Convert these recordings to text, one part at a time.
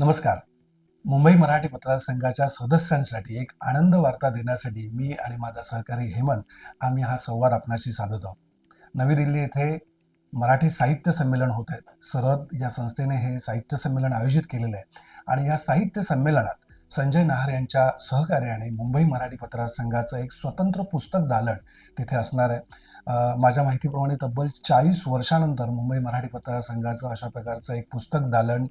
नमस्कार. मुंबई मराठी पत्रकार संघाच्या सदस्यांसाठी एक आनंद वार्ता देण्यासाठी मी आणि माझा सहकारी हेमंत आम्ही हा संवाद आपणाशी साधत आहोत. नवी दिल्ली येथे मराठी साहित्य संमेलन होत आहेत. सरद या संस्थेने हे साहित्य संमेलन आयोजित केलेलं आहे. आणि या साहित्य संमेलनात संजय नहार यांच्या सहकार्याने मुंबई मराठी पत्रकार संघाचं एक स्वतंत्र पुस्तक दालन तिथे असणार आहे. माझ्या माहितीप्रमाणे तब्बल चाळीस वर्षानंतर मुंबई मराठी पत्रकार संघाचं अशा प्रकारचं एक पुस्तक दालन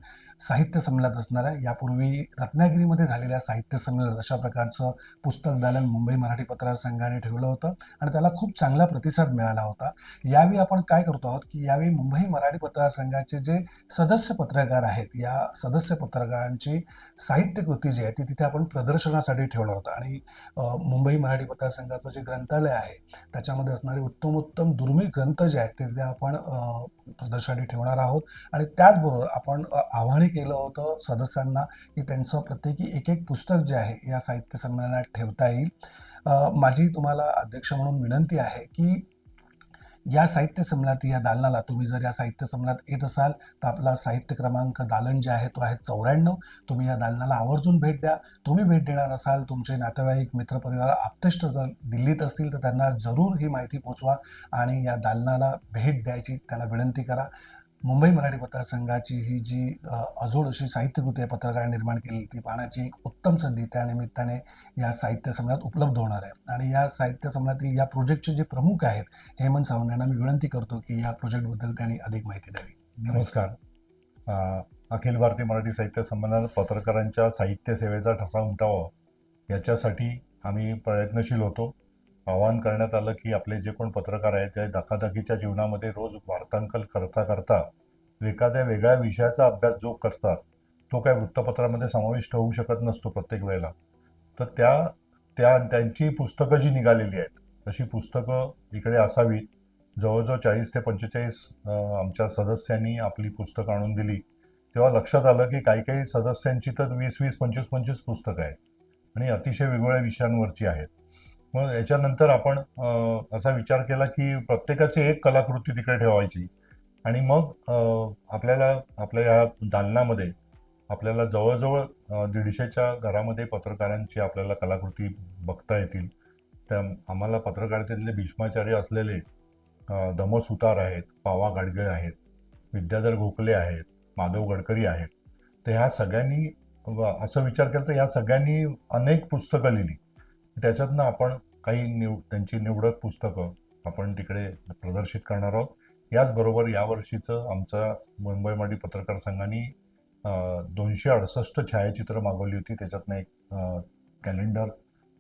साहित्य संमेलनात असणार आहे. यापूर्वी रत्नागिरीमध्ये झालेल्या साहित्य संमेलनात अशा प्रकारचं पुस्तक दालन मुंबई मराठी पत्रकार संघाने ठेवलं होतं आणि त्याला खूप चांगला प्रतिसाद मिळाला होता. यावेळी आपण काय करतो आहोत की यावेळी मुंबई मराठी पत्रकार संघाचे जे सदस्य पत्रकार आहेत या सदस्य पत्रकारांची साहित्य कृती जी आहे ती तिथे आपण प्रदर्शनासाठी ठेवणार होतं आणि मुंबई मराठी पत्रकार संघाचं जे ग्रंथालय आहे त्याच्यामध्ये असणारे उत्तमोत्तम दुर्मिळ ग्रंथ जे आहेत ते तिथे आपण प्रदर्शनी प्रदर्शनासाठी ठेवणार आहोत. आणि त्याचबरोबर आपण अ, आव्हाने केलं होतं सदस्यांना की त्यांचं प्रत्येकी एक एक पुस्तक जे आहे या साहित्य संमेलनात ठेवता येईल. माझी तुम्हाला अध्यक्ष म्हणून विनंती आहे की या साहित्य संमेलनात या दालनाला तुम्ही जर या साहित्य संमेलनात येत असाल तर आपला साहित्य क्रमांक दालन जे आहे तो आहे चौऱ्याण्णव. तुम्ही या दालनाला आवर्जून भेट द्या. तुम्ही भेट देणार असाल तुमचे नातेवाईक मित्रपरिवार आप्तेष्ट जर दिल्लीत असतील तर त्यांना जरूर ही माहिती पोचवा आणि या दालनाला भेट द्यायची त्यांना विनंती करा. मुंबई मराठी पत्रकार संघाची ही जी अजोड अशी साहित्यकृती आहे पत्रकारांनी निर्माण केलेली ती पाहण्याची एक उत्तम संधी त्या निमित्ताने या साहित्य संमेलनात उपलब्ध होणार आहे. आणि या साहित्य संमेलनातील या प्रोजेक्टचे जे प्रमुख आहेत हेमंत सावंत यांना मी विनंती करतो की या प्रोजेक्टबद्दल त्यांनी अधिक माहिती द्यावी. नमस्कार. अखिल भारतीय मराठी साहित्य संमेलनात पत्रकारांच्या साहित्य सेवेचा ठसा उमटावा याच्यासाठी आम्ही प्रयत्नशील होतो. आवाहन करण्यात आलं की आपले जे कोण पत्रकार आहेत ते धकाधकीच्या जीवनामध्ये रोज वार्तांकन करता करता एखाद्या वेगळ्या विषयाचा अभ्यास जो करतात तो काय वृत्तपत्रामध्ये समाविष्ट होऊ शकत नसतो प्रत्येक वेळेला. तर त्या त्या त्यांची पुस्तकं जी निघालेली आहेत तशी पुस्तकं इकडे असावीत. जवळजवळ चाळीस ते पंचेचाळीस आमच्या सदस्यांनी आपली पुस्तकं आणून दिली. तेव्हा लक्षात आलं की काही काही सदस्यांची तर वीस वीस पंचवीस पंचवीस पुस्तकं आहेत आणि अतिशय वेगवेगळ्या विषयांवरची आहेत. मग याच्यानंतर आपण असा विचार केला की प्रत्येकाची एक कलाकृती तिकडे ठेवायची. आणि मग आपल्याला आपल्या या दालनामध्ये आपल्याला जवळजवळ दीडशेच्या घरामध्ये पत्रकारांची आपल्याला कलाकृती बघता येतील. त्या आम्हाला पत्रकारितेतले भीष्माचार्य असलेले धमसुतार आहेत पावा गाडगे आहेत विद्याधर गोखले आहेत माधव गडकरी आहेत. तर ह्या सगळ्यांनी असं विचार केला तर ह्या सगळ्यांनी अनेक पुस्तकं लिहिली. त्याच्यातनं आपण काही निव त्यांची निवडक पुस्तकं आपण तिकडे प्रदर्शित करणार आहोत. याचबरोबर यावर्षीचं आमचा मुंबई माडी पत्रकार संघाने दोनशे अडुसष्ट छायाचित्र मागवली होती. त्याच्यातनं एक कॅलेंडर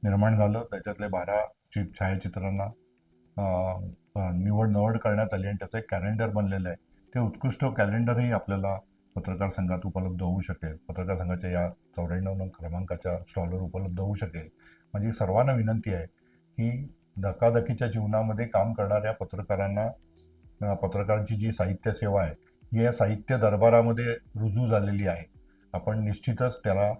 निर्माण झालं. त्याच्यातले बारा ची छायाचित्रांना निवड निवड करण्यात आली आणि त्याचं एक कॅलेंडर बनलेलं आहे. ते उत्कृष्ट कॅलेंडरही आपल्याला पत्रकार संघात उपलब्ध होऊ शकेल. पत्रकार संघाच्या या चौऱ्याण्णव क्रमांकाच्या स्टॉलवर उपलब्ध होऊ शकेल. माझी सर्वांना विनंती आहे की धकाधकीच्या जीवनामध्ये काम करणाऱ्या पत्रकारांना पत्रकारांची जी साहित्य सेवा आहे ही या साहित्य दरबारामध्ये रुजू झालेली आहे. आपण निश्चितच त्याला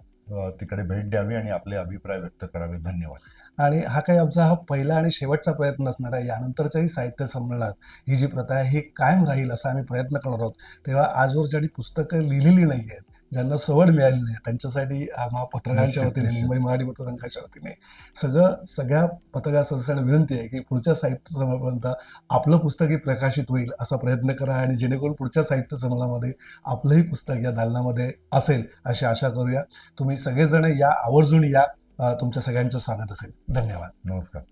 तिकडे भेट द्यावी आणि आपले अभिप्राय व्यक्त करावे. धन्यवाद. आणि हा काही आमचा हा पहिला आणि शेवटचा प्रयत्न असणार आहे. यानंतरच्याही साहित्य संमेलनात ही जी प्रथा आहे ही कायम राहील असा आम्ही प्रयत्न करणार आहोत. तेव्हा आजवर ज्यांनी पुस्तकं लिहिलेली नाही आहेत ज्यांना सवड मिळाली नाही त्यांच्यासाठी आम्हा पत्रकारांच्या वतीने. मुंबई मराठी पत्रकार संघाच्या वतीने सगळं सगळ्या पत्रकार सदस्यांना विनंती आहे की पुढच्या साहित्य संमेलनापर्यंत आपलं पुस्तकही प्रकाशित होईल असा प्रयत्न करा आणि जेणेकरून पुढच्या साहित्य संमेलनामध्ये आपलंही पुस्तक या दालनामध्ये असेल अशी आशा करूया. तुम्ही सगळेजण या आवर्जून या तुमच्या सगळ्यांचं स्वागत असेल. धन्यवाद. नमस्कार.